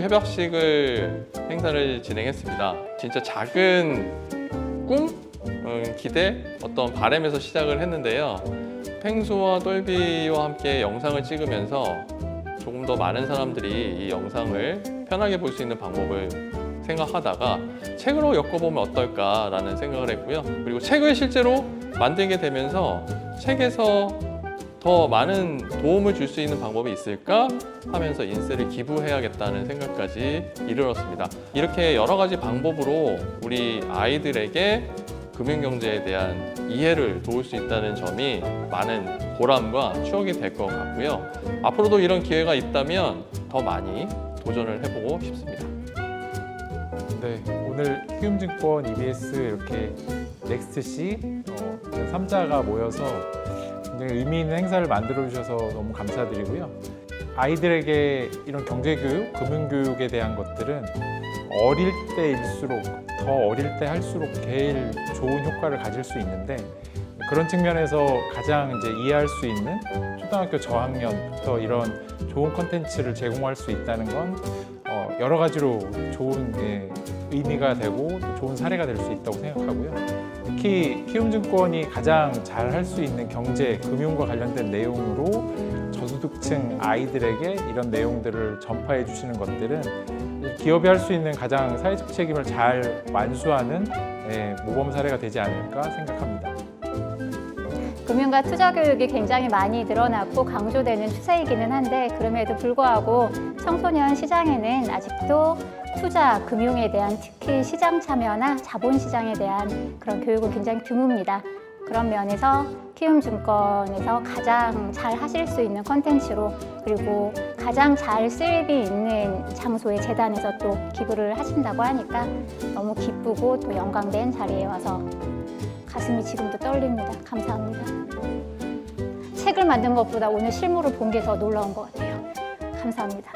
개막식을 행사를 진행했습니다. 진짜 작은 꿈, 음, 기대, 어떤 바램에서 시작을 했는데요. 펭수와 똘비와 함께 영상을 찍으면서 조금 더 많은 사람들이 이 영상을 편하게 볼 수 있는 방법을 생각하다가 책으로 엮어보면 어떨까라는 생각을 했고요. 그리고 책을 실제로 만들게 되면서 책에서 더 많은 도움을 줄 수 있는 방법이 있을까 하면서 인쇄를 기부해야겠다는 생각까지 이르렀습니다. 이렇게 여러 가지 방법으로 우리 아이들에게 금융경제에 대한 이해를 도울 수 있다는 점이 많은 보람과 추억이 될 것 같고요. 앞으로도 이런 기회가 있다면 더 많이 도전을 해보고 싶습니다. 네, 오늘 키움증권 EBS 이렇게 넥스트 C 어, 3자가 모여서 굉장히 의미 있는 행사를 만들어 주셔서 너무 감사드리고요. 아이들에게 이런 경제교육, 금융교육에 대한 것들은 어릴 때일수록 더 어릴 때 할수록 제일 좋은 효과를 가질 수 있는데 그런 측면에서 가장 이제 이해할 수 있는 초등학교 저학년부터 이런 좋은 컨텐츠를 제공할 수 있다는 건 어, 여러 가지로 좋은 예, 의미가 되고 또 좋은 사례가 될 수 있다고 생각하고요. 특히 키움증권이 가장 잘 할 수 있는 경제, 금융과 관련된 내용으로 저소득층 아이들에게 이런 내용들을 전파해 주시는 것들은 기업이 할 수 있는 가장 사회적 책임을 잘 완수하는 예, 모범 사례가 되지 않을까 생각합니다. 금융과 투자 교육이 굉장히 많이 늘어났고 강조되는 추세이기는 한데 그럼에도 불구하고 청소년 시장에는 아직도 투자, 금융에 대한 특히 시장 참여나 자본 시장에 대한 그런 교육은 굉장히 드뭅니다. 그런 면에서 키움증권에서 가장 잘 하실 수 있는 컨텐츠로 그리고 가장 잘 쓰임이 있는 장소에 재단에서 또 기부를 하신다고 하니까 너무 기쁘고 또 영광된 자리에 와서 가슴이 지금도 떨립니다. 감사합니다. 책을 만든 것보다 오늘 실물을 본 게 더 놀라운 것 같아요. 감사합니다.